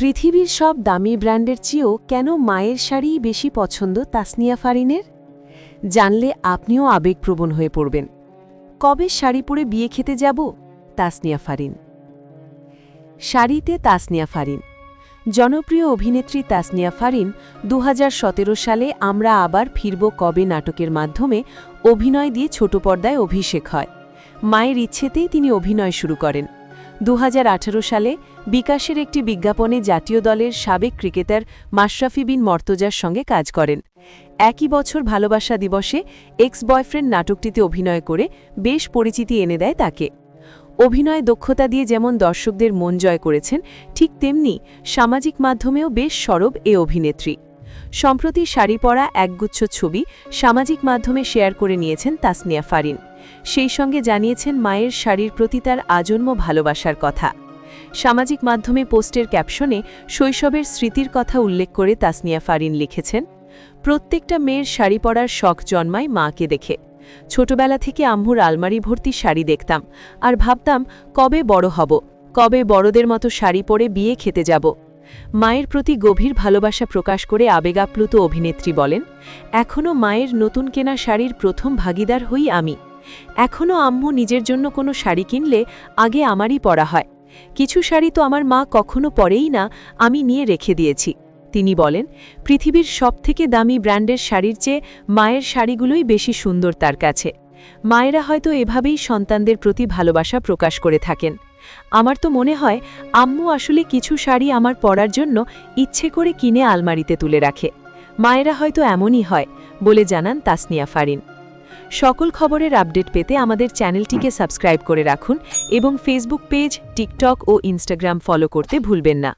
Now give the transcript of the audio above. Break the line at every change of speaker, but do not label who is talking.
পৃথিবীর সব দামি ব্র্যান্ডের চেয়েও কেন মায়ের শাড়িই বেশি পছন্দ তাসনিয়া ফারিনের? জানলে আপনিও আবেগপ্রবণ হয়ে পড়বেন। কবে শাড়ি পরে বিয়ে খেতে যাব? তাসনিয়া ফারিন। শাড়িতে তাসনিয়া ফারিন। জনপ্রিয় অভিনেত্রী তাসনিয়া ফারিন দু হাজার সতেরো সালে আমরা আবার ফিরব কবে নাটকের মাধ্যমে অভিনয় দিয়ে ছোট পর্দায় অভিষেক হয়। মায়ের ইচ্ছেতেই তিনি অভিনয় শুরু করেন। দু হাজার আঠারো সালে বিকাশের একটি বিজ্ঞাপনে জাতীয় দলের সাবেক ক্রিকেটার মাশরাফি বিন মর্তজার সঙ্গে কাজ করেন। একই বছর ভালোবাসা দিবসে এক্স বয়ফ্রেন্ড নাটকটিতে অভিনয় করে বেশ পরিচিতি এনে দেয় তাকে। অভিনয় দক্ষতা দিয়ে যেমন দর্শকদের মন জয় করেছেন, ঠিক তেমনি সামাজিক মাধ্যমেও বেশ সরব এ অভিনেত্রী। সম্প্রতি শাড়ি পরা একগুচ্ছ ছবি সামাজিক মাধ্যমে শেয়ার করে নিয়েছেন তাসনিয়া ফারিন। সেই সঙ্গে জানিয়েছেন মায়ের শাড়ির প্রতি তার আজন্ম ভালোবাসার কথা। সামাজিক মাধ্যমে পোস্টের ক্যাপশনে শৈশবের স্মৃতির কথা উল্লেখ করে তাসনিয়া ফারিন লিখেছেন, প্রত্যেকটা মেয়ের শাড়ি পরার শখ জন্মায় মাকে দেখে। ছোটবেলা থেকে আম্মুর আলমারি ভর্তি শাড়ি দেখতাম আর ভাবতাম, কবে বড় হব, কবে বড়দের মতো শাড়ি পরে বিয়ে খেতে যাব। মায়ের প্রতি গভীর ভালোবাসা প্রকাশ করে আবেগাপ্লুত অভিনেত্রী বলেন এখনও মায়ের নতুন কেনা শাড়ির প্রথম ভাগিদার হই আমি। এখনও আম্মু নিজের জন্য কোনো শাড়ি কিনলে আগে আমারই পরা হয়। কিছু শাড়ি তো আমার মা কখনো পরেই না, আমি নিয়ে রেখে দিয়েছি। তিনি বলেন, পৃথিবীর সবথেকে দামি ব্র্যান্ডের শাড়ির চেয়ে মায়ের শাড়িগুলোই বেশি সুন্দর তার কাছে। মায়েরা হয়তো এভাবেই সন্তানদের প্রতি ভালোবাসা প্রকাশ করে থাকেন। আমার তো মনে হয় আম্মু আসলে কিছু শাড়ি আমার পরার জন্য ইচ্ছে করে কিনে আলমারিতে তুলে রাখে। মায়েরা হয়তো এমনই হয়, বলে জানান তাসনিয়া ফারিন। সকল খবরের আপডেট পেতে আমাদের চ্যানেলটিকে সাবস্ক্রাইব করে রাখুন এবং ফেসবুক পেজ, টিকটক ও ইনস্টাগ্রাম ফলো করতে ভুলবেন না।